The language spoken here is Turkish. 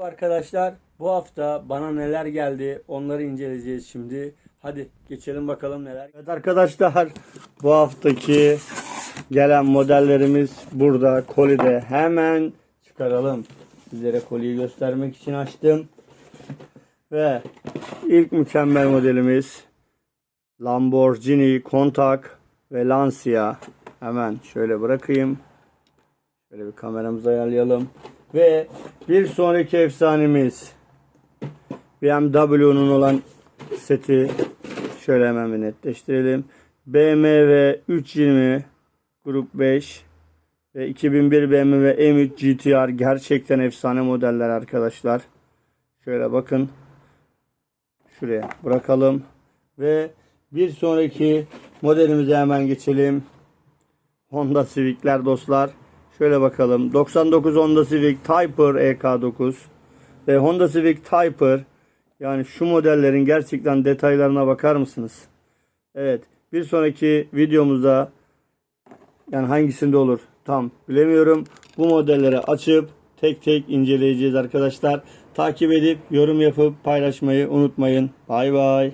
Arkadaşlar bu hafta bana neler geldi onları inceleyeceğiz şimdi. Hadi geçelim bakalım neler. Evet arkadaşlar bu haftaki gelen modellerimiz burada kolide hemen çıkaralım. Sizlere koliyi göstermek için açtım. Ve ilk mükemmel modelimiz Lamborghini Countach ve Lancia. Hemen şöyle bırakayım. Şöyle bir kameramızı ayarlayalım. Ve bir sonraki efsanemiz BMW'nun olan seti şöyle hemen bir netleştirelim. BMW 320 Grup 5 ve 2001 BMW M3 GTR gerçekten efsane modeller arkadaşlar. Şöyle bakın. Şuraya bırakalım. Ve bir sonraki modelimize hemen geçelim. Honda Civic'ler dostlar. Şöyle bakalım. 99 Honda Civic Typer EK9 ve Honda Civic Typer yani şu modellerin gerçekten detaylarına bakar mısınız? Evet. Bir sonraki videomuzda yani hangisinde olur tam bilemiyorum. Bu modelleri açıp tek tek inceleyeceğiz arkadaşlar. Takip edip yorum yapıp paylaşmayı unutmayın. Bay bay.